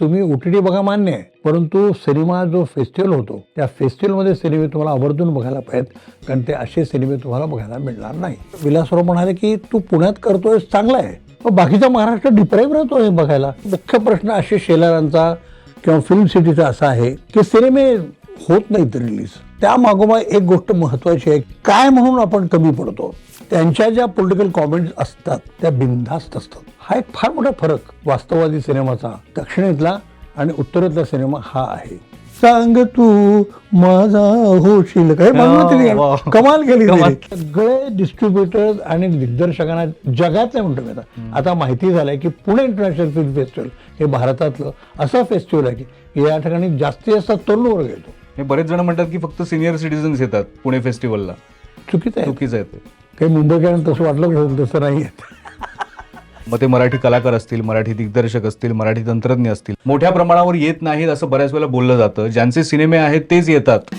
तुम्ही O T T बघा मान्य आहे परंतु सिनेमा जो फेस्टिवल होतो त्या फेस्टिवलमध्ये सिनेमे तुम्हाला आवर्जून बघायला पाहिजेत कारण ते असे सिनेमे तुम्हाला बघायला मिळणार नाही. विलासराव म्हणाले की तू पुण्यात करतोय चांगला आहे. पण बाकीचा महाराष्ट्र डिप्राईव्ह राहतोय बघायला. मुख्य प्रश्न असे शेलारांचा किंवा फिल्म सिटीचा असा आहे की सिनेमे होत नाहीत रिलीज त्या मागोमाग एक गोष्ट महत्वाची आहे काय म्हणून आपण कमी पडतो? त्यांच्या ज्या पॉलिटिकल कॉमेंट्स असतात त्या बिनधास्त असतात. हा एक फार मोठा फरक वास्तववादी सिनेमाचा दक्षिणेतला आणि उत्तरेतला सिनेमा हा आहे. सांग तू माझा होशील. काय. कमाल केली. सगळे डिस्ट्रीब्युटर्स आणि दिग्दर्शकांना जगातले म्हणतो मी आता आता माहिती झालंय की पुणे इंटरनॅशनल फिल्म फेस्टिवल हे भारतातलं असं फेस्टिवल आहे की या ठिकाणी जास्तीत जास्त तरुण वर्ग येतो. हे बरेच जण म्हणतात की फक्त सिनियर सिटीजन्स येतात पुणे फेस्टिवलला चुकीचं आहे. चुकीचं आहे ते. काही मुंबईकरांना तसं वाटलं पाहिजे तसं नाही मग ते मराठी कलाकार असतील मराठी दिग्दर्शक असतील मराठी तंत्रज्ञ असतील मोठ्या प्रमाणावर येत नाहीत असं बऱ्याच वेळेला बोललं जातं. ज्यांचे सिनेमे आहेत तेच येतात.